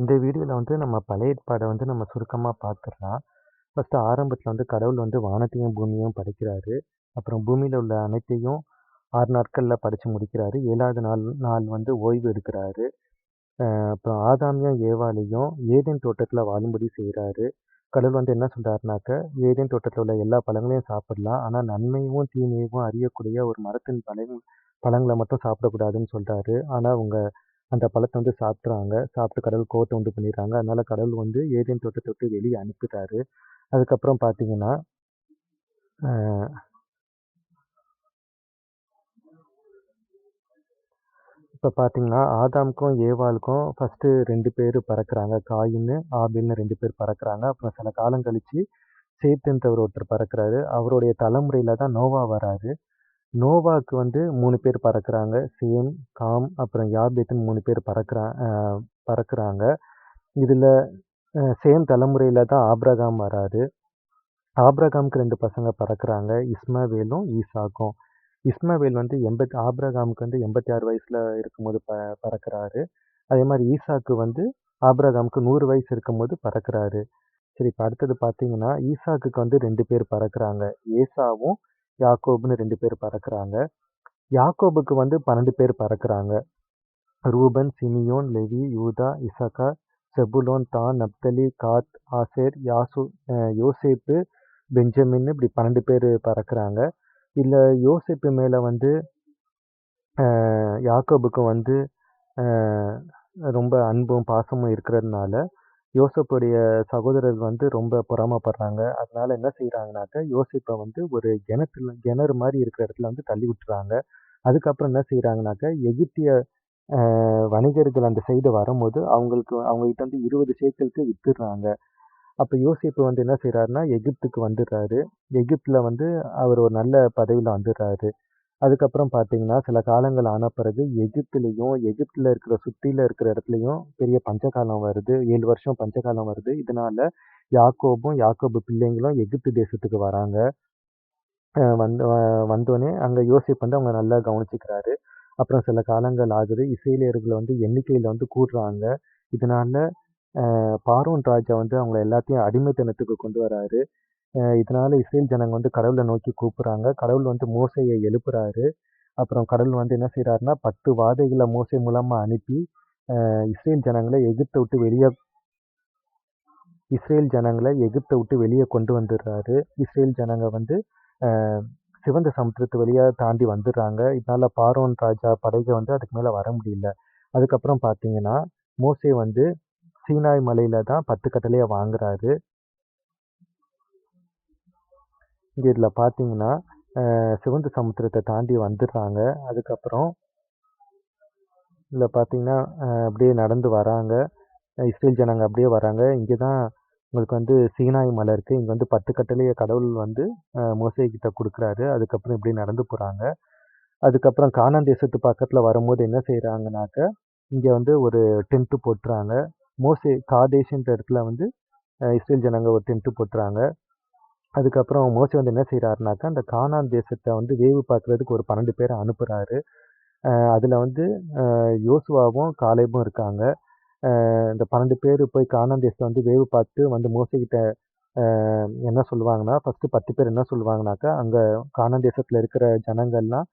இந்த வீடியோவில் வந்து நம்ம பழைய ஏற்பாடை வந்து நம்ம சுருக்கமாக பார்த்துடலாம் ஃபஸ்ட்டு ஆரம்பத்தில் வந்து கடவுள் வந்து வானத்தையும் பூமியையும் படைக்கிறாரு. அப்புறம் பூமியில் உள்ள அனைத்தையும் ஆறு நாட்களில் படித்து முடிக்கிறாரு. ஏழாவது நாள் நாள் வந்து ஓய்வு எடுக்கிறாரு. அப்புறம் ஆதாமியும் ஏவாளையும் ஏதேன் தோட்டத்தில் வாழும்படி செய்கிறாரு கடவுள் வந்து என்ன சொல்கிறாருனாக்க ஏதேன் தோட்டத்தில் உள்ள எல்லா பழங்களையும் சாப்பிடலாம். ஆனால் நன்மையும் தீமையும் அறியக்கூடிய ஒரு மரத்தின் பழங் பழங்களை மட்டும் சாப்பிடக்கூடாதுன்னு சொல்கிறாரு ஆனால் அவங்க அந்த பழத்தை வந்து சாப்பிட்றாங்க. சாப்பிட்டு கடவுள் கோவத்தை உண்டு பண்ணிடுறாங்க. அதனால் கடவுள் வந்து ஏதேன் தொட்டு தொட்டு வெளியே அனுப்பிட்டாரு அதுக்கப்புறம் பார்த்தீங்கன்னா இப்போ பார்த்தீங்கன்னா ஆதாம்க்கும் ஏவாளுக்கும் ஃபஸ்ட்டு ரெண்டு பேர் பறக்கிறாங்க. காயின்னு ஆபில்னு ரெண்டு பேர் பறக்கிறாங்க. அப்புறம் சில காலம் கழித்து சேத்துன்றவர் ஒருத்தர் பறக்கிறாரு. அவருடைய தலைமுறையில் தான் நோவா வராரு. நோவாக்கு வந்து மூணு பேர் பறக்கிறாங்க. சேம் காம் அப்புறம் யாபேத்துன்னு மூணு பேர் பறக்கிறா பறக்கிறாங்க. இதில் சேம் தலைமுறையில் தான் ஆப்ரகாம் வராது ஆப்ரகாமுக்கு ரெண்டு பசங்க பறக்கிறாங்க. இஸ்மவேலும் ஈசாக்கும். இஸ்மவேல் வந்து எண்பத்தி ஆப்ரகாமுக்கு வந்து எண்பத்தி ஆறு வயசில் இருக்கும்போது ப பறக்கிறாரு. அதே மாதிரி ஈசாக்கு வந்து ஆப்ரகாமுக்கு நூறு வயசு இருக்கும்போது பறக்கிறாரு. சரி இப்போ அடுத்தது பார்த்தீங்கன்னா ஈசாக்குக்கு வந்து ரெண்டு பேர் பறக்கிறாங்க. ஏசாவும் யாக்கோபுன்னு ரெண்டு பேர் பறக்கிறாங்க. யாக்கோபுக்கு வந்து பன்னெண்டு பேர் பறக்கிறாங்க. Reuben Simeon Levi Judah Issachar Zebulun தான் நப்தலி காத் ஆசேர் யாசு யோசேப்பு பெஞ்சமின் இப்படி பன்னெண்டு பேர் பறக்கிறாங்க. இல்லை யோசேப்பு மேலே வந்து யாக்கோபுக்கு வந்து ரொம்ப அன்பும் பாசமும் இருக்கிறதுனால யோசப்புடைய சகோதரர்கள் வந்து ரொம்ப பொறாமப்படுறாங்க. அதனால என்ன செய்கிறாங்கனாக்க யோசிப்பை வந்து ஒரு கிணத்துல கிணறு மாதிரி இருக்கிற இடத்துல வந்து தள்ளி விட்டுறாங்க. அதுக்கப்புறம் என்ன செய்கிறாங்கனாக்க எகிப்திய வணிகர்கள் அந்த சைடு வரும்போது அவங்களுக்கு அவங்ககிட்ட வந்து இருபது சேக்கலுக்கு வித்துடுறாங்க. அப்போ யோசிப்பு வந்து என்ன செய்கிறாருன்னா எகிப்துக்கு வந்துடுறாரு. எகிப்தில் வந்து அவர் ஒரு நல்ல பதவியில் வந்துடுறாரு. அதுக்கப்புறம் பார்த்தீங்கன்னா சில காலங்கள் ஆன பிறகு எகிப்துலேயும் எகிப்தில் இருக்கிற சுற்றியில் இருக்கிற இடத்துலையும் பெரிய பஞ்சகாலம் வருது. ஏழு வருஷம் பஞ்சகாலம் வருது. இதனால யாக்கோபும் யாக்கோபு பிள்ளைங்களும் எகிப்து தேசத்துக்கு வராங்க. வந்து வந்தோடனே அங்கே யோசிப் வந்து அவங்க நல்லா கவனிச்சுக்கிறாரு. அப்புறம் சில காலங்கள் ஆகுது. இசையிலேயர்களை வந்து எண்ணிக்கையில் வந்து கூடுறாங்க. இதனால பார்வன் ராஜா வந்து அவங்கள எல்லாத்தையும் அடிமைத்தனத்துக்கு கொண்டு வராரு. இதனால் இஸ்ரேல் ஜனங்க வந்து கடவுளை நோக்கி கூப்பிட்றாங்க. கடவுள் வந்து மோசையை எழுப்புறாரு. அப்புறம் கடவுள் வந்து என்ன செய்கிறாருன்னா பத்து வாதைகளை மோசை மூலமாக அனுப்பி இஸ்ரேல் ஜனங்களை எகிப்தை விட்டு வெளியே இஸ்ரேல் ஜனங்களை எகிப்தை விட்டு வெளியே கொண்டு வந்துடுறாரு. இஸ்ரேல் ஜனங்க வந்து சிவந்த சமுத்திரத்து வழியாக தாண்டி வந்துடுறாங்க. இதனால் பாரோன் ராஜா படைகள் வந்து அதுக்கு மேலே வர முடியல. அதுக்கப்புறம் பார்த்தீங்கன்னா மோசே வந்து சீனாய் மலையில் தான் பத்து கட்டளையை வாங்குறாரு. இங்கே இதில் பார்த்தீங்கன்னா சிவந்த சமுத்திரத்தை தாண்டி வந்துடுறாங்க. அதுக்கப்புறம் இதில் பார்த்தீங்கன்னா அப்படியே நடந்து வராங்க. இஸ்ரேல் ஜனங்க அப்படியே வராங்க. இங்கே தான் உங்களுக்கு வந்து சீனாய் மலை இருக்குது இங்கே வந்து பத்து கட்டளையை கடவுள் வந்து மோசைக்கிட்ட கொடுக்குறாரு. அதுக்கப்புறம் இப்படி நடந்து போகிறாங்க அதுக்கப்புறம் கானான் தேசத்து பக்கத்தில் வரும்போது என்ன செய்கிறாங்கனாக்க இங்கே வந்து ஒரு டென்ட்டு போட்டுறாங்க. மோசே காதேஷன்ற இடத்துல வந்து இஸ்ரேல் ஜனங்க ஒரு டென்ட்டு போட்டுறாங்க. அதுக்கப்புறம் மோசி வந்து என்ன செய்கிறாருனாக்கா அந்த கானான் தேசத்தை வந்து வேவு பார்க்குறதுக்கு ஒரு பன்னெண்டு பேரை அனுப்புகிறாரு அதில் வந்து யோசுவாவும் காலேபும் இருக்காங்க. இந்த பன்னெண்டு பேர் போய் கானான் தேசத்தை வந்து வேவு பார்த்து வந்து மோசிக்கிட்ட என்ன சொல்லுவாங்கன்னா ஃபஸ்ட்டு பத்து பேர் என்ன சொல்லுவாங்கனாக்கா அங்கே கானான் தேசத்தில் இருக்கிற ஜனங்கள்லாம்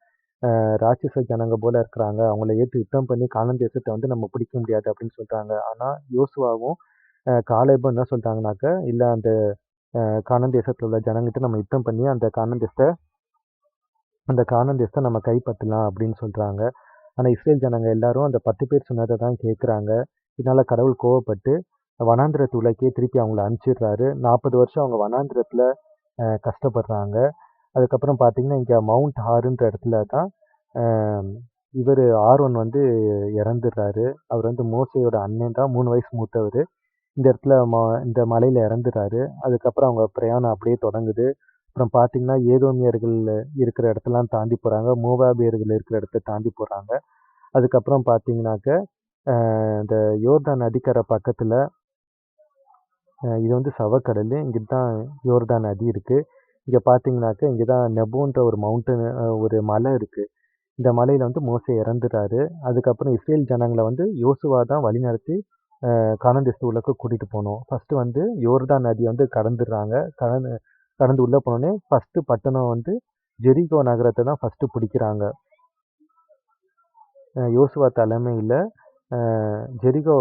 ராட்சச ஜனங்க போல் இருக்கிறாங்க. அவங்கள ஏற்று யுத்தம் பண்ணி கானான் தேசத்தை வந்து நம்ம பிடிக்க முடியாது அப்படின்னு சொல்கிறாங்க ஆனால் யோசுவாவும் காலேபும் என்ன சொல்கிறாங்கனாக்கா இல்லை அந்த அஹ், தேசத்தில் உள்ள ஜனங்கிட்ட நம்ம யுத்தம் பண்ணி அந்த கானான் தேசத்தை அந்த கானான் தேசத்தை நம்ம கைப்பற்றலாம் அப்படின்னு சொல்கிறாங்க ஆனால் இஸ்ரேல் ஜனங்க எல்லாரும் அந்த பத்து பேர் சொன்னதை தான் கேட்குறாங்க இதனால் கடவுள் கோவப்பட்டு வனாந்திரத்து உலகே திருப்பி அவங்கள அனுப்பிச்சிடுறாரு. நாற்பது வருஷம் அவங்க வனாந்திரத்தில் கஷ்டப்படுறாங்க. அதுக்கப்புறம் பார்த்திங்கன்னா இங்கே மவுண்ட் ஹாருன்ற இடத்துல தான் இவர் ஆர்வன் வந்து இறந்துடுறாரு. அவர் வந்து மோசையோட அண்ணன் தான் மூணு வயசு மூத்தவர். இந்த இடத்துல ம இந்த மலையில் இறந்துறாரு. அதுக்கப்புறம் அவங்க பிரயாணம் அப்படியே தொடங்குது. அப்புறம் பார்த்தீங்கன்னா ஏதோமியர்கள் இருக்கிற இடத்தெல்லாம் தாண்டி போகிறாங்க மூவாபியர்கள் இருக்கிற இடத்த தாண்டி போகிறாங்க அதுக்கப்புறம் பார்த்தீங்கன்னாக்க இந்த யோர்தான் நதிக்கரை பக்கத்தில் இது வந்து சவக்கடல். இங்கே தான் யோர்தான் நதி இருக்குது இங்கே பார்த்தீங்கன்னாக்க இங்கே தான் நெபோன்ற ஒரு மவுண்டன் ஒரு மலை இருக்குது இந்த மலையில் வந்து மோசை இறந்துட்டாரு அதுக்கப்புறம் இஸ்ரேல் ஜனங்களை வந்து யோசுவா தான் வழிநடத்தி கானான் தேசத்து கூட்டிகிட்டு போனோம். ஃபஸ்ட்டு வந்து யோர்தான் நதியை வந்து கடந்துடுறாங்க. கடந்து கடந்து உள்ளே போனோடனே ஃபஸ்ட்டு பட்டணம் வந்து ஜெரிகோ நகரத்தை தான் ஃபஸ்ட்டு பிடிக்கிறாங்க. யோசுவா தலைமையில் ஜெரிகோ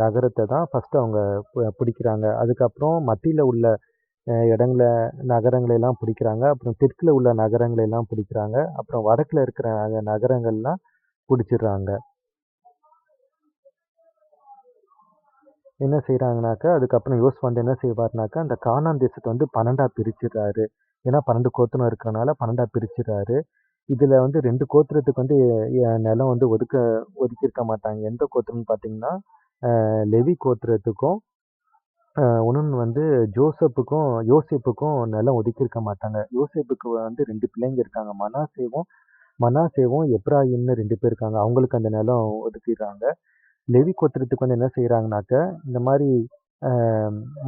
நகரத்தை தான் ஃபஸ்ட்டு அவங்க பிடிக்கிறாங்க. அதுக்கப்புறம் மத்தியில் உள்ள இடங்கள நகரங்களெல்லாம் பிடிக்கிறாங்க. அப்புறம் தெற்கில் உள்ள நகரங்களெல்லாம் பிடிக்கிறாங்க. அப்புறம் வடக்கில் இருக்கிற நகரங்கள்லாம் பிடிச்சிடுறாங்க. என்ன செய்கிறாங்கனாக்கா அதுக்கப்புறம் யோஸ் வந்து என்ன செய்வார்னாக்கா அந்த கானான் தேசத்தை வந்து பன்னெண்டா பிரிச்சிடுறாரு. ஏன்னா பன்னெண்டு கோத்திரம் இருக்கிறனால பன்னெண்டா பிரிச்சிடுறாரு. இதில் வந்து ரெண்டு கோத்திரத்துக்கு வந்து நிலம் வந்து ஒதுக்க ஒதுக்கியிருக்க மாட்டாங்க. எந்த கோத்திரம்னு பார்த்தீங்கன்னா லெவி கோத்திரத்துக்கும் ஒன்று வந்து ஜோசப்புக்கும் யோசிப்புக்கும் நிலம் ஒதுக்கியிருக்க மாட்டாங்க. யோசிப்புக்கு வந்து ரெண்டு பிள்ளைங்க இருக்காங்க. மனாசேவும் மனாசேவும் எப்ராஹிம்னு ரெண்டு பேர் இருக்காங்க. அவங்களுக்கு அந்த நிலம் ஒதுக்கிடுறாங்க. லெவி கோத்திரத்துக்கு வந்து என்ன செய்கிறாங்கனாக்க இந்த மாதிரி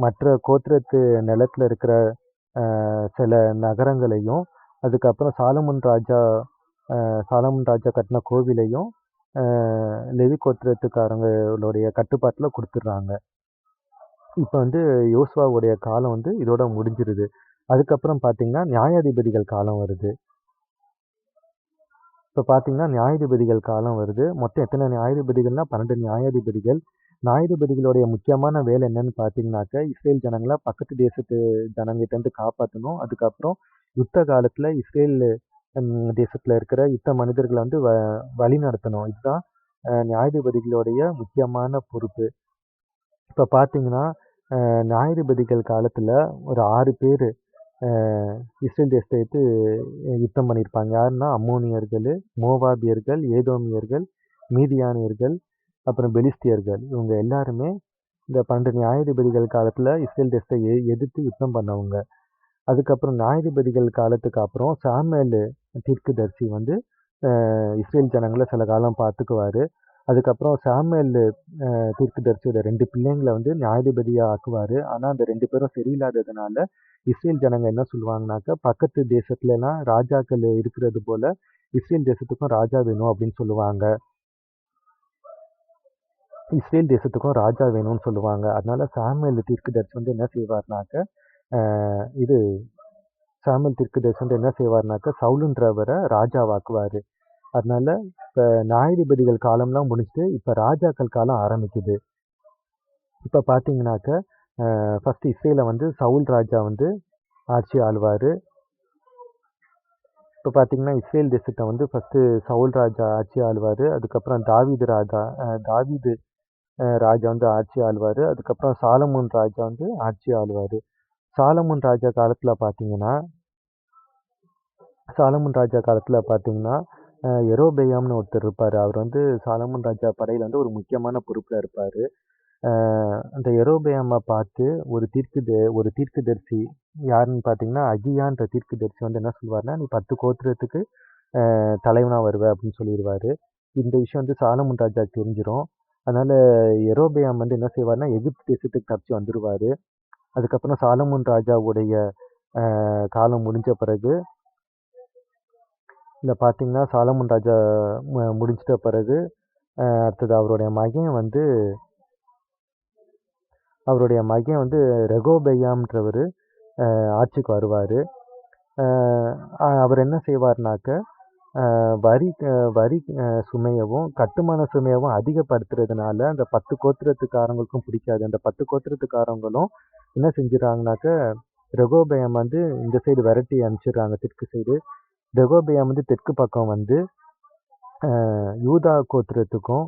மற்ற கோத்திரத்து நிலத்தில் இருக்கிற சில நகரங்களையும் அதுக்கப்புறம் சாலமன் ராஜா சாலமுன் சாலமன் ராஜா கட்டின கோவிலையும் லெவி கோத்திரத்துக்காரங்களுடைய கட்டுப்பாட்டில் கொடுத்துட்றாங்க. இப்போ வந்து யோசுவாவுடைய காலம் வந்து இதோட முடிஞ்சிருது. அதுக்கப்புறம் பார்த்திங்கன்னா நியாயாதிபதிகள் காலம் வருது. இப்போ பார்த்தீங்கன்னா நியாயாதிபதிகள் காலம் வருது. மொத்தம் எத்தனை நியாயாதிபதிகள்னா பன்னெண்டு நியாயாதிபதிகள். நியாயாதிபதிகளுடைய முக்கியமான வேலை என்னன்னு பார்த்தீங்கன்னாக்க இஸ்ரேல் ஜனங்களை பக்கத்து தேசத்து ஜனங்கிட்டேருந்து காப்பாற்றணும் அதுக்கப்புறம் யுத்த காலத்தில் இஸ்ரேல் தேசத்தில் இருக்கிற யுத்த மனிதர்களை வந்து வ வழி நடத்தணும். இதுதான் நியாயாதிபதிகளுடைய முக்கியமான பொறுப்பு. இப்போ பார்த்தீங்கன்னா நியாயாதிபதிகள் காலத்தில் ஒரு ஆறு பேர் இஸ்ரேல் தேசத்தை எடுத்து யுத்தம் பண்ணியிருப்பாங்க யாருன்னா அம்மோனியர்கள் மோவாபியர்கள் ஏதோமியர்கள் மீதியானியர்கள் அப்புறம் பெலிஸ்தியர்கள். இவங்க எல்லாருமே இந்த பன்னெண்டு நியாயாதிபதிகள் காலத்தில் இஸ்ரேல் தேசத்தை எ எதிர்த்து யுத்தம் பண்ணவங்க. அதுக்கப்புறம் நியாயாதிபதிகள் காலத்துக்கு அப்புறம் சாமுவேல் தீர்க்கதரிசி வந்து இஸ்ரேல் ஜனங்களை சில காலம் பார்த்துக்குவார். அதுக்கப்புறம் சாமுவேல் அஹ், தீர்க்கதரிசியோட ரெண்டு பிள்ளைங்களை வந்து நியாயாதிபதியாக ஆக்குவார். ஆனால் அந்த ரெண்டு பேரும் சரியில்லாததுனால இஸ்ரேல் ஜனங்க என்ன சொல்லுவாங்கனாக்கா பக்கத்து தேசத்துலலாம் ராஜாக்கள் இருக்கிறது போல இஸ்ரேல் தேசத்துக்கும் ராஜா வேணும் அப்படின்னு சொல்லுவாங்க. இஸ்ரேல் தேசத்துக்கும் ராஜா வேணும்னு சொல்லுவாங்க. அதனால சாமியல் தீர்க்கதரிசி வந்து என்ன செய்வார்னாக்க இது சாமியல் தீர்க்கதரிசி வந்து என்ன செய்வார்னாக்க சவுலுன்றவரை ராஜாவாக்குவார். அதனால இப்போ நியாயாதிபதிகள் காலம்லாம் முடிஞ்சுட்டு இப்போ ராஜாக்கள் காலம் ஆரம்பிக்குது. இப்போ பார்த்தீங்கன்னாக்க ஃபஸ்ட்டு இசையில் வந்து சவுல் ராஜா வந்து ஆட்சி ஆழ்வார் இப்போ பார்த்திங்கன்னா இஸ்ரேல் தேசத்தை வந்து ஃபஸ்ட்டு சவுல் ராஜா ஆட்சி ஆள்வார். அதுக்கப்புறம் தாவீது ராஜா தாவிது தாவீது ராஜா வந்து ஆட்சி ஆள்வார். அதுக்கப்புறம் சாலமோன் ராஜா வந்து ஆட்சி ஆள்வார். சாலமோன் ராஜா காலத்தில் பார்த்தீங்கன்னா சாலமுன் ராஜா காலத்தில் பார்த்தீங்கன்னா எரோபெயாம்னு ஒருத்தர் இருப்பார். அவர் வந்து சாலமுன் ராஜா படையில் வந்து ஒரு முக்கியமான பொறுப்பில் இருப்பார். அந்த எரோபெயாமை பார்த்து ஒரு தீர்க்கு த- ஒரு தீர்க்குதரிசி யாருன்னு பார்த்தீங்கன்னா அகியான்ற தீர்க்குதரிசி வந்து என்ன சொல்வார்னா நீ பத்து கோத்திரத்துக்கு தலைவனாக வருவ அப்படின்னு சொல்லிடுவார் இந்த விஷயம் வந்து சாலமுன் ராஜாக்கு தெரிஞ்சிடும் அதனால் எரோபெயாம் வந்து என்ன செய்வார்னா எகிப்து தேசத்துக்கு தப்பிச்சு வந்துடுவார் அதுக்கப்புறம் சாலமுன் ராஜாவுடைய காலம் முடிஞ்ச பிறகு இதில் பார்த்தீங்கன்னா சாலமுன் ராஜா முடிஞ்சிட்ட பிறகு அடுத்தது அவருடைய மகன் வந்து அவருடைய மகன் வந்து ரெகோபெய்யாம்ன்றவர் ஆட்சிக்கு வருவார். அவர் என்ன செய்வார்னாக்க வரி வரி சுமையவும் கட்டுமான சுமையவும் அதிகப்படுத்துறதுனால அந்த பத்து கோத்திரத்துக்காரங்களுக்கும் பிடிக்காது. அந்த பத்து கோத்திரத்துக்காரங்களும் என்ன செஞ்சிடறாங்கனாக்க ரெகோபயம் வந்து இந்த சைடு விரட்டி அனுப்பிச்சிடுறாங்க தெற்கு சைடு. ரெகோபயம் வந்து தெற்கு பக்கம் வந்து யூதா கோத்திரத்துக்கும்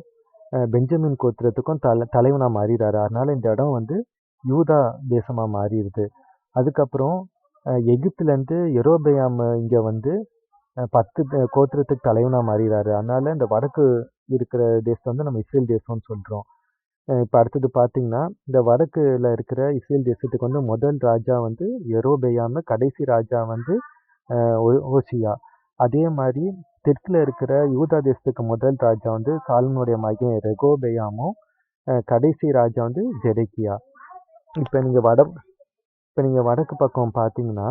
பெஞ்சமின் கோத்திரத்துக்கும் தலை தலைவனாக மாறிடுறாரு அதனால் இந்த இடம் வந்து யூதா தேசமாக மாறிடுது. அதுக்கப்புறம் எகிப்துலேருந்து எரோபயாம் இங்கே வந்து பத்து கோத்திரத்துக்கு தலைவனாக மாறிடுறாரு அதனால இந்த வடக்கு இருக்கிற தேசம் வந்து நம்ம இஸ்ரேல் தேசம்னு சொல்கிறோம் இப்போ அடுத்தது பார்த்தீங்கன்னா இந்த வடக்குல இருக்கிற இஸ்ரேல் தேசத்துக்கு வந்து முதல் ராஜா வந்து எரோபெயாமு கடைசி ராஜா வந்து ஓ- ஓசியா. அதே மாதிரி தெற்கில் இருக்கிற யூதா தேசத்துக்கு முதல் ராஜா வந்து சாலனுடைய மகன் ரெகோபெயாமும் கடைசி ராஜா வந்து ஜெடக்கியா இப்போ நீங்கள் வட இப்போ நீங்கள் வடக்கு பக்கம் பார்த்தீங்கன்னா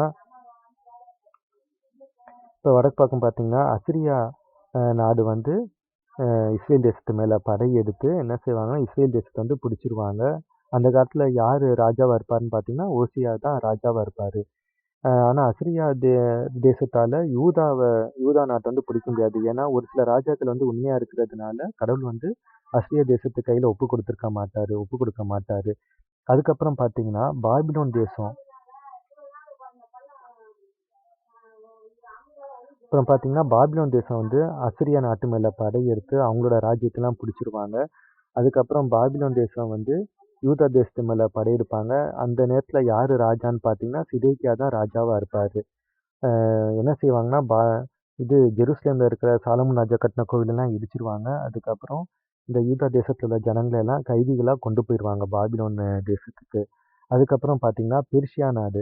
இப்போ வடக்கு பக்கம் பார்த்தீங்கன்னா அசிரியா நாடு வந்து இஸ்ரேல் தேசத்து மேலே படை எடுத்து என்ன செய்வாங்கன்னா இஸ்ரேல் தேசத்தை வந்து பிடிச்சிருவாங்க. அந்த காலத்தில் யார் ராஜாவாக இருப்பாருன்னு பார்த்தீங்கன்னா ஓசியா தான் ராஜாவாக இருப்பார். ஆனால் அசிரியா தே தேசத்தால் யூதாவை யூதா நாட்டை வந்து பிடிக்க முடியாது. ஏன்னா ஒரு சில ராஜாக்கள் வந்து உண்மையாக இருக்கிறதுனால கடவுள் வந்து அசிரிய தேசத்து கையில் ஒப்பு கொடுத்துருக்க மாட்டார் ஒப்பு கொடுக்க மாட்டார். அதுக்கப்புறம் பார்த்தீங்கன்னா பாபிலோன் தேசம். அப்புறம் பார்த்தீங்கன்னா பாபிலோன் தேசம் வந்து அசிரியா நாட்டு மேலே படையெடுத்து அவங்களோட ராஜ்யத்தெல்லாம் பிடிச்சிருவாங்க. அதுக்கப்புறம் பாபிலோன் தேசம் வந்து யூதா தேசத்து மேலே படையெடுப்பாங்க. அந்த நேரத்தில் யார் ராஜான்னு பார்த்தீங்கன்னா சிதேக்கியா தான் ராஜாவாக இருப்பார். என்ன செய்வாங்கன்னா பா இது ஜெருசலேமில் இருக்கிற சாலமன் ராஜா கட்டின கோவிலெல்லாம் இடிச்சிருவாங்க. அதுக்கப்புறம் இந்த யூதா தேசத்தில் உள்ள ஜனங்களை எல்லாம் கைதிகளாக கொண்டு போயிடுவாங்க பாபிலோன் தேசத்துக்கு. அதுக்கப்புறம் பார்த்தீங்கன்னா பெர்ஷியா நாடு.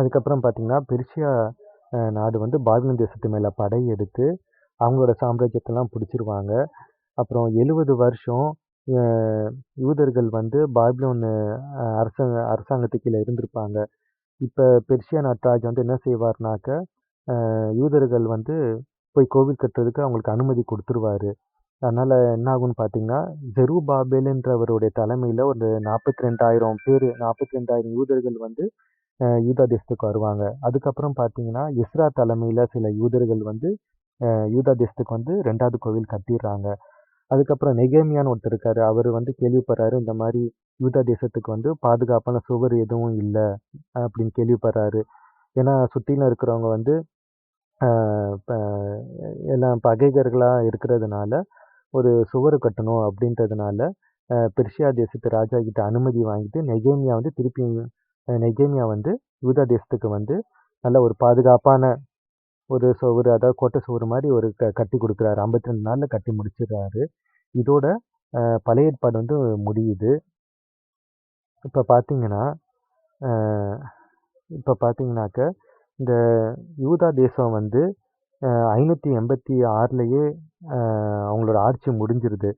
அதுக்கப்புறம் பார்த்தீங்கன்னா பெர்ஷியா நாடு வந்து பாபிலோன் தேசத்து மேலே படையெடுத்து அவங்களோட சாம்ராஜ்யத்தெல்லாம் பிடிச்சிருவாங்க. அப்புறம் எழுபது வருஷம் யூதர்கள் வந்து பாபிலோன் அரசாங்க அரசாங்கத்துக்கு கீழே இருந்திருப்பாங்க. இப்போ பெர்ஷியா நட்ராஜ் வந்து என்ன செய்வார்னாக்க யூதர்கள் வந்து போய் கோவில் கட்டுறதுக்கு அவங்களுக்கு அனுமதி கொடுத்துருவாரு. அதனால் என்ன ஆகும்னு பார்த்தீங்கன்னா ஜெருபாபேலுன்றவருடைய தலைமையில் ஒரு நாற்பத்தி ரெண்டாயிரம் பேர் நாற்பத்தி ரெண்டாயிரம் யூதர்கள் வந்து யூதா தேசத்துக்கு வருவாங்க. அதுக்கப்புறம் பார்த்தீங்கன்னா இஸ்ரா தலைமையில் சில யூதர்கள் வந்து யூதா தேசத்துக்கு வந்து ரெண்டாவது கோவில் கட்டிடுறாங்க. அதுக்கப்புறம் நெகேமியான்னு ஒருத்தர் இருக்காரு. அவர் வந்து கேள்விப்படுறாரு இந்த மாதிரி யூதா தேசத்துக்கு வந்து பாதுகாப்பான சுவர் எதுவும் இல்லை அப்படின்னு கேள்விப்படுறாரு. ஏன்னா சுற்றிலும் இருக்கிறவங்க வந்து எல்லாம் பகைகர்களாக இருக்கிறதுனால ஒரு சுவர் கட்டணும் அப்படின்றதுனால பெர்ஷியா தேசத்து ராஜா கிட்ட அனுமதி வாங்கிட்டு நெகேமியா வந்து திருப்பி நெகேமியா வந்து யூதா தேசத்துக்கு வந்து நல்ல ஒரு பாதுகாப்பான ஒரு சுவர் அதாவது கோட்டை சுவர் மாதிரி ஒரு க கட்டி கொடுக்குறாரு. ஐம்பத்தி ரெண்டு நாளில் கட்டி முடிச்சிடுறாரு. இதோட பழைய ஏற்பாடு வந்து முடியுது. இப்போ பார்த்தீங்கன்னா இப்போ பார்த்தீங்கன்னாக்க இந்த யூதா தேசம் வந்து ஐநூற்றி எண்பத்தி ஆறுலேயே அவங்களோட ஆட்சி முடிஞ்சிருது.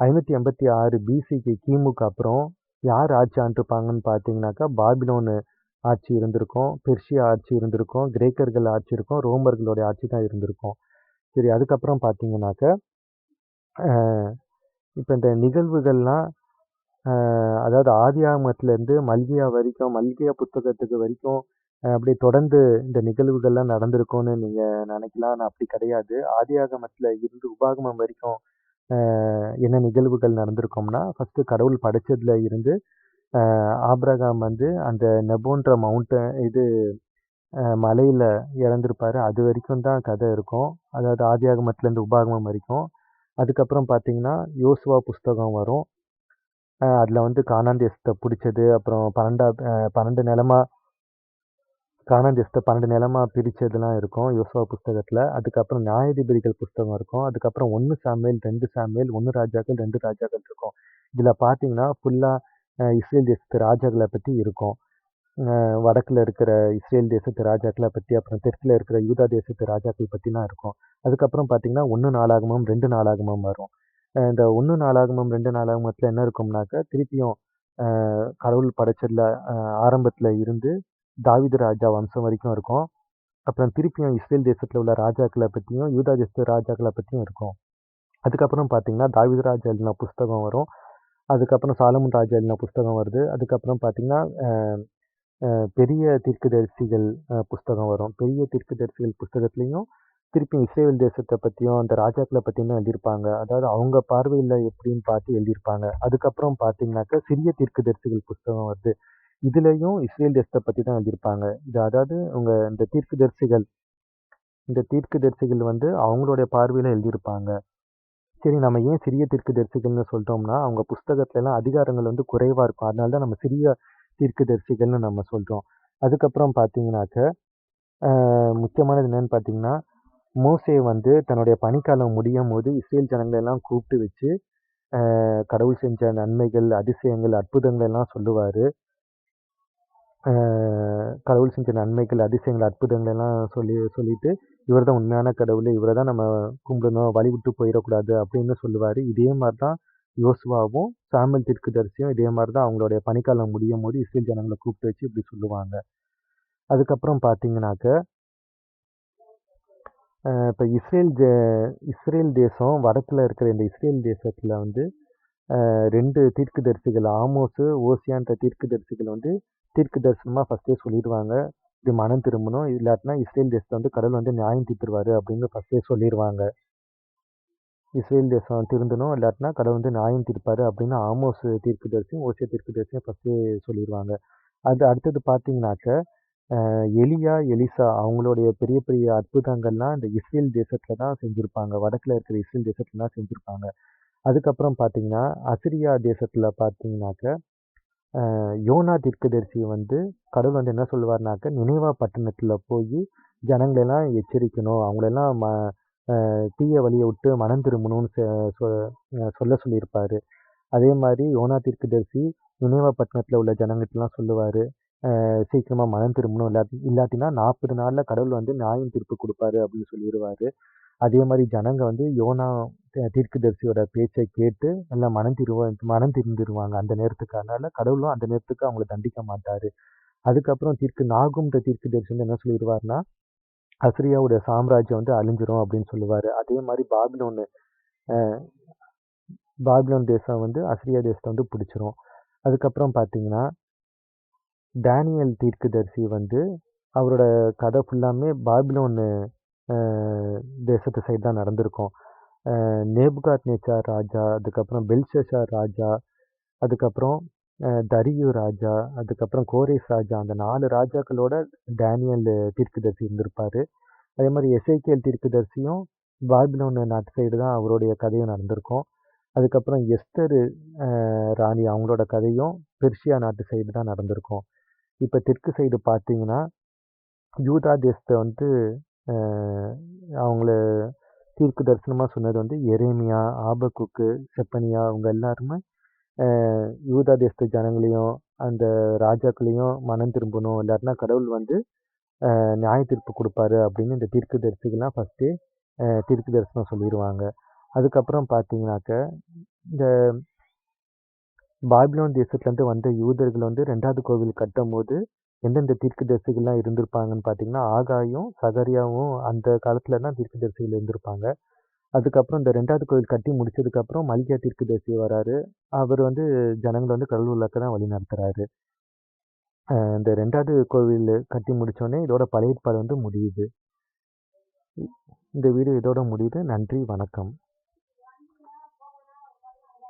ஐநூற்றி எண்பத்தி ஆறு பிசிக்கு கிமுக்கு அப்புறம் யார் ஆட்சி ஆண்டிருப்பாங்கன்னு பார்த்தீங்கன்னாக்கா பாபிலோனு ஆட்சி இருந்திருக்கும் பெர்ஷியா ஆட்சி இருந்திருக்கும் கிரேக்கர்கள் ஆட்சி இருக்கும் ரோமர்களுடைய ஆட்சி தான் இருந்திருக்கும். சரி அதுக்கப்புறம் பார்த்தீங்கன்னாக்க இப்போ இந்த நிகழ்வுகள்லாம் அதாவது அதாவது ஆதியாகமத்திலேருந்து மல்கியா வரைக்கும் மல்கியா புத்தகத்துக்கு வரைக்கும் அப்படி அப்படியே தொடர்ந்து இந்த நிகழ்வுகள்லாம் நடந்திருக்கும்னு நீங்கள் நினைக்கலாம். ஆனால் அப்படி கிடையாது. ஆதியாகமத்தில் இருந்து உபாகமம் வரைக்கும் என்ன நிகழ்வுகள் நடந்திருக்கோம்னா ஃபஸ்ட்டு கடவுள் படைச்சதுல இருந்து ஆப்ரகாம் வந்து அந்த நெபோன்ற மவுண்டன் இது மலையில் இறந்துருப்பாரு. அது வரைக்கும் தான் கதை இருக்கும். அதாவது ஆதியாகமத்துலேருந்து உபாகமம் வரைக்கும். அதுக்கப்புறம் பார்த்திங்கன்னா யோசுவா புஸ்தகம் வரும். அதில் வந்து காணாந்தேசத்தை பிடிச்சது. அப்புறம் பன்னெண்டா பன்னெண்டு நிலமா காணாந்தேசத்தை பன்னெண்டு நிலமா பிரித்ததுலாம் இருக்கும் யோசுவா புஸ்தகத்தில். அதுக்கப்புறம் நியாயாதிபதிகள் புஸ்தகம் இருக்கும். அதுக்கப்புறம் ஒன்று சாமியல் ரெண்டு சாமியல் ஒன்று ராஜாக்கள் ரெண்டு ராஜாக்கள் இருக்கும். இதில் பார்த்தீங்கன்னா ஃபுல்லாக இஸ்ரேல் தேசத்து ராஜாக்களை பற்றி இருக்கும். வடக்கில் இருக்கிற இஸ்ரேல் தேசத்து ராஜாக்களை பற்றி அப்புறம் தெற்கில் இருக்கிற யூதா தேசத்து ராஜாக்கள் பற்றிலாம் இருக்கும். அதுக்கப்புறம் பார்த்தீங்கன்னா ஒன்று நாளாகமும் ரெண்டு நாளாகமும் வரும். இந்த ஒன்று நாளாகமும் ரெண்டு நாளாகமத்தில் என்ன இருக்கும்னாக்கா திருப்பியும் கடவுள் படைச்சதில் ஆரம்பத்தில் இருந்து தாவித ராஜா வம்சம் வரைக்கும் இருக்கும். அப்புறம் திருப்பியும் இஸ்ரேல் தேசத்தில் உள்ள ராஜாக்களை பற்றியும் யூதா தேசத்து ராஜாக்களை பற்றியும் இருக்கும். அதுக்கப்புறம் பார்த்தீங்கன்னா தாவித ராஜா எழுதின புஸ்தகம் வரும். அதுக்கப்புறம் சாலமன் ராஜா எழுதின புஸ்தகம் வருது. அதுக்கப்புறம் பார்த்திங்கன்னா பெரிய தீர்க்கதரிசிகள் புஸ்தகம் வரும். பெரிய தீர்க்கதரிசிகள் புஸ்தகத்துலேயும் திருப்பி இஸ்ரேல் தேசத்தை பற்றியும் அந்த ராஜாக்களை பற்றியும் தான் எழுதியிருப்பாங்க. அதாவது அவங்க பார்வையில் எப்படின்னு பார்த்து எழுதியிருப்பாங்க. அதுக்கப்புறம் பார்த்தீங்கன்னாக்கா சிறிய தீர்க்கதரிசிகள் புஸ்தகம் வருது. இதுலேயும் இஸ்ரேல் தேசத்தை பற்றி தான் எழுதியிருப்பாங்க. இது அதாவது அவங்க இந்த தீர்க்கதரிசிகள் இந்த தீர்க்கதரிசிகள் வந்து அவங்களுடைய பார்வையில் எழுதியிருப்பாங்க. சரி நம்ம ஏன் சிறிய தீர்க்கதரிசிகள்னு சொல்லிட்டோம்னா அவங்க புஸ்தகத்துலலாம் அதிகாரங்கள் வந்து குறைவாக இருக்கும். அதனால தான் நம்ம சிறிய தீர்க்கதரிசிகள்னு நம்ம சொல்கிறோம் அதுக்கப்புறம் பார்த்தீங்கன்னாக்க முக்கியமானது என்னென்னு பார்த்தீங்கன்னா மோசே வந்து தன்னுடைய பணிக்காலம் முடியும் போது இஸ்ரேல் ஜனங்களை எல்லாம் கூப்பிட்டு வச்சு கடவுள் செஞ்ச நன்மைகள் அதிசயங்கள் அற்புதங்கள் எல்லாம் சொல்லுவார். கடவுள் செஞ்ச நன்மைகள் அதிசயங்கள் அற்புதங்கள் எல்லாம் சொல்லி சொல்லிட்டு இவர் தான் உண்மையான கடவுள் இவரை தான் நம்ம கும்பிடணும் வழி விட்டு போயிடக்கூடாது அப்படின்னு சொல்லுவார். இதே மாதிரி தான் யோசுவாவும் சாமல் தீர்க்கதரிசியும் இதே மாதிரி தான் அவங்களுடைய பணிக்காலம் முடியும் போது இஸ்ரேல் ஜனங்களை கூப்பிட்டு வச்சு இப்படி சொல்லுவாங்க. அதுக்கப்புறம் பார்த்தீங்கன்னாக்க இப்போ இஸ்ரேல் ஜ இஸ்ரேல் தேசம் வடக்கில் இருக்கிற இந்த இஸ்ரேல் தேசத்தில் வந்து ரெண்டு ரெண்டு தீர்க்கதரிசிகள் ஆமோஸு ஓசியான்ற தீர்க்கதரிசிகள் வந்து தீர்க்கு தரிசனமாக ஃபஸ்ட்டே சொல்லிடுவாங்க. இது மனம் திரும்பணும். இல்லாட்டினா இஸ்ரேல் தேசத்தை வந்து கடவுள் வந்து நியாயம் தீர்த்துருவாரு அப்படின்னு ஃபஸ்ட்டே சொல்லிடுவாங்க இஸ்ரேல் தேசம் திருந்தணும். இல்லாட்டினா கடவுள் வந்து நியாயம் தீர்ப்பாரு அப்படின்னு ஆமோஸ் தீர்க்கதரிசியும் ஓசியா தீர்க்கதரிசியும் ஃபஸ்ட்டே சொல்லிடுவாங்க அது அடுத்தது பார்த்தீங்கன்னாக்க எலியா எலிசா அவங்களுடைய பெரிய பெரிய அற்புதங்கள்லாம் இந்த இஸ்ரேல் தேசத்தில் தான் செஞ்சுருப்பாங்க. வடக்கில் இருக்கிற இஸ்ரேல் தேசத்தில் தான் செஞ்சுருப்பாங்க. அதுக்கப்புறம் பார்த்தீங்கன்னா அசிரியா தேசத்தில் பார்த்தீங்கன்னாக்க யோனா தீர்க்கதரிசி வந்து கடவுள் வந்து என்ன சொல்லுவார்னாக்க நினைவா பட்டணத்தில் போய் ஜனங்களெல்லாம் எச்சரிக்கணும். அவங்களெல்லாம் ம தீய வழியை விட்டு மனம் திரும்பணும்னு சொ- சொ- சொல்ல சொல்லியிருப்பார். அதே மாதிரி யோனா தீர்க்கதரிசி நினைவா பட்டணத்தில் உள்ள ஜனங்கிட்டலாம் சொல்லுவார். சீக்கிரமாக மனம் திரும்பணும். இல்லாட்டி இல்லாட்டினா நாற்பது நாளில் கடவுள் வந்து நியாயம் தீர்ப்பு கொடுப்பாரு அப்படின்னு சொல்லிடுவார் அதே மாதிரி ஜனங்க வந்து யோனா தீர்க்குதரிசியோட பேச்சை கேட்டு நல்லா மனம் திருவ மனம் திருந்திருவாங்க அந்த நேரத்துக்கு அதனால கடவுளும் அந்த நேரத்துக்கு அவங்கள தண்டிக்க மாட்டார். அதுக்கப்புறம் தீர்க்கு நாகும்ன்ற தீர்க்குதரிசி வந்து என்ன சொல்லிடுவார்னா அசிரியாவுடைய சாம்ராஜ்யம் வந்து அழிஞ்சிரும் அப்படின்னு சொல்லுவார். அதே மாதிரி பாபிலோனு பாபிலோன் தேசம் வந்து அசிரியா தேசத்தை வந்து பிடிச்சிரும். அதுக்கப்புறம் பார்த்தீங்கன்னா டேனியல் தீர்க்குதரிசி வந்து அவரோட கதை ஃபுல்லாமே பாபிலோன்னு தேசத்து சைடு தான் நடந்திருக்கும். நேபுகாத் நேச்சார் ராஜா அதுக்கப்புறம் பெல்ஷஷார் ராஜா அதுக்கப்புறம் தரியு ராஜா அதுக்கப்புறம் கோரேஸ் ராஜா அந்த நாலு ராஜாக்களோட டேனியல் தீர்க்குதர்சி இருந்திருப்பாரு. அதே மாதிரி எஸ்ஐகேல் தீர்க்குதர்சியும் பாபிலோன் நாட்டு சைடு தான் அவருடைய கதையும் நடந்திருக்கும். அதுக்கப்புறம் எஸ்தர் ராணி அவங்களோட கதையும் பெர்ஷியா நாட்டு சைடு தான் நடந்திருக்கும். இப்போ தெற்கு சைடு பார்த்தீங்கன்னா யூதா தேசத்தை வந்து அவங்கள தீர்க்கு தரிசனமாக சொன்னது வந்து எரேமியா ஆபக்குக்கு செப்பனியா அவங்க எல்லாருமே யூதா தேசத்து ஜனங்களையும் அந்த ராஜாக்களையும் மனம் திரும்பணும். இல்லாட்டினா கடவுள் வந்து நியாய தீர்ப்பு கொடுப்பாரு அப்படின்னு இந்த தீர்க்கு தரிசிகள்லாம் ஃபஸ்ட்டு தீர்க்கு தரிசனம் சொல்லிடுவாங்க அதுக்கப்புறம் பார்த்தீங்கன்னாக்க இந்த பாபிலோன் தேசத்துலேருந்து வந்த யூதர்கள் வந்து ரெண்டாவது கோவில் கட்டும் போது எந்தெந்த தீர்க்கதரிசிகள்லாம் இருந்திருப்பாங்கன்னு பார்த்தீங்கன்னா ஆகாயும் சகரியாவும் அந்த காலத்தில் தான் தீர்க்கதரிசிகள் இருந்திருப்பாங்க. அதுக்கப்புறம் இந்த ரெண்டாவது கோவில் கட்டி முடிச்சதுக்கப்புறம் மல்கியா தீர்க்கதரிசி வராரு. அவர் வந்து ஜனங்களை வந்து கடவுள் உள்ளக்க தான் வழி நடத்துகிறாரு இந்த ரெண்டாவது கோவில் கட்டி முடித்தோடனே இதோட பழையற்பாடு வந்து முடியுது. இந்த வீடியோ இதோட முடியுது. நன்றி வணக்கம்.